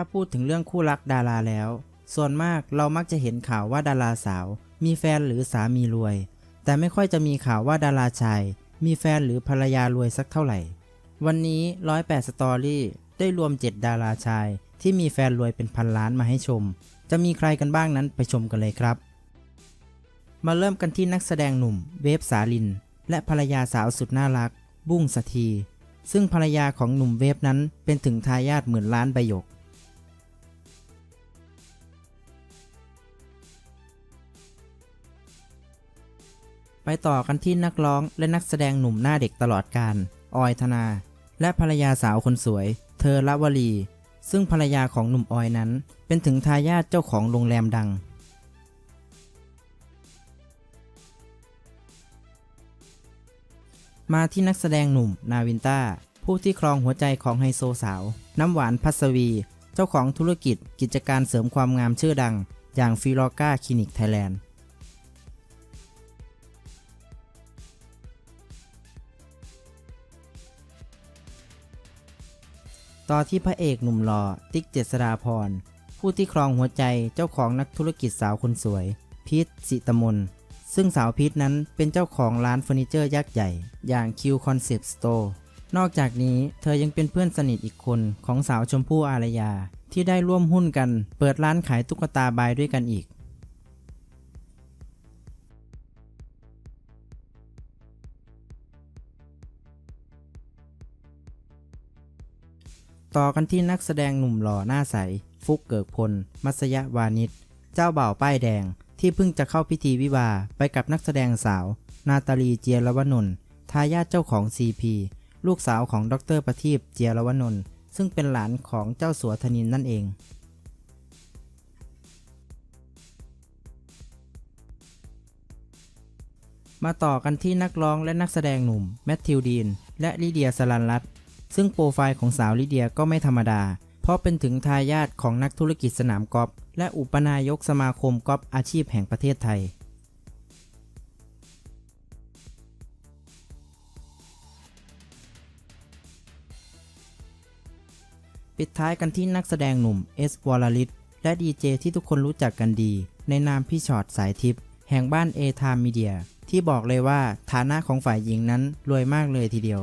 ถ้าพูดถึงเรื่องคู่รักดาราแล้ว ส่วนมากเรามักจะเห็นข่าวว่าดาราสาว มีแฟนหรือสามีรวย แต่ไม่ค่อยจะมีข่าวว่าดาราชาย มีแฟนหรือภรรยารวยสักเท่าไหร่ วันนี้108สตอรี่ได้รวม 7 ดาราชาย ที่มีแฟนรวยเป็นพันล้านมาให้ชม จะมีใครกันบ้างนั้นไปชมกันเลยครับ มาเริ่มกันที่นักแสดงหนุ่มเวฟสาลิน และภรรยาสาวสุดน่ารัก บุ้งสถีซึ่งภรรยาของหนุ่มเวฟนั้นเป็นถึงทายาทหมื่นล้านใบหยก ไปต่อกันที่นักร้องและนักแสดงหนุ่มหน้าเด็กตลอดการ ออยธนา และภรรยาสาวคนสวย เธอละวลี ซึ่งภรรยาของหนุ่มออยนั้น เป็นถึงทายาทเจ้าของโรงแรมดัง มาที่นักแสดงหนุ่มนาวินต้า ผู้ที่ครองหัวใจของไฮโซสาว น้ำหวานพัสวี เจ้าของธุรกิจกิจการเสริมความงามชื่อดัง อย่างฟิโลกาคลินิกไทยแลนด์ ต่อที่พระเอกหนุ่มหล่อติ๊กเจษฎาพร ผู้ที่ครองหัวใจเจ้าของนักธุรกิจสาวคนสวย พีทสิตมนซึ่งสาวพีทนั้นเป็นเจ้าของร้านเฟอร์นิเจอร์ยักษ์ใหญ่ อย่าง Q Concept Store นอกจากนี้เธอยังเป็นเพื่อนสนิทอีกคนของสาวชมพู่อารยา ที่ได้ร่วมหุ้นกัน เปิดร้านขายตุ๊กตาบายด้วยกันอีก ต่อกันที่นักแสดงหนุ่มหล่อหน้าใส ฟุกเกิกพล มัสยวานิช เจ้าบ่าวป้ายแดง ที่เพิ่งจะเข้าพิธีวิวาไปกับนักแสดงสาว นาตาลีเจียรวนนท์ทายาทเจ้าของ CP ลูกสาวของดรประทีปเจียรวนนท์ซึ่งเป็นหลานของเจ้าสัวธนินนั่นเองมาต่อกันที่นักร้องและนักแสดงหนุ่ม แมทธิวดีน และลิเดียสลันรัต ซึ่งโปรไฟล์ของสาวลิเดียก็ไม่ธรรมดา เพราะเป็นถึงทายาทของนักธุรกิจสนามกอล์ฟและอุปนายกสมาคมกอล์ฟอาชีพแห่งประเทศไทย ปิดท้ายกันที่นักแสดงหนุ่มเอสวอลลิตและดีเจที่ทุกคนรู้จักกันดี ในนามพี่ชอตสายทิพย์แห่งบ้านเอทามมีเดียที่บอกเลยว่าฐานะของฝ่ายหญิงนั้นรวยมากเลยทีเดียว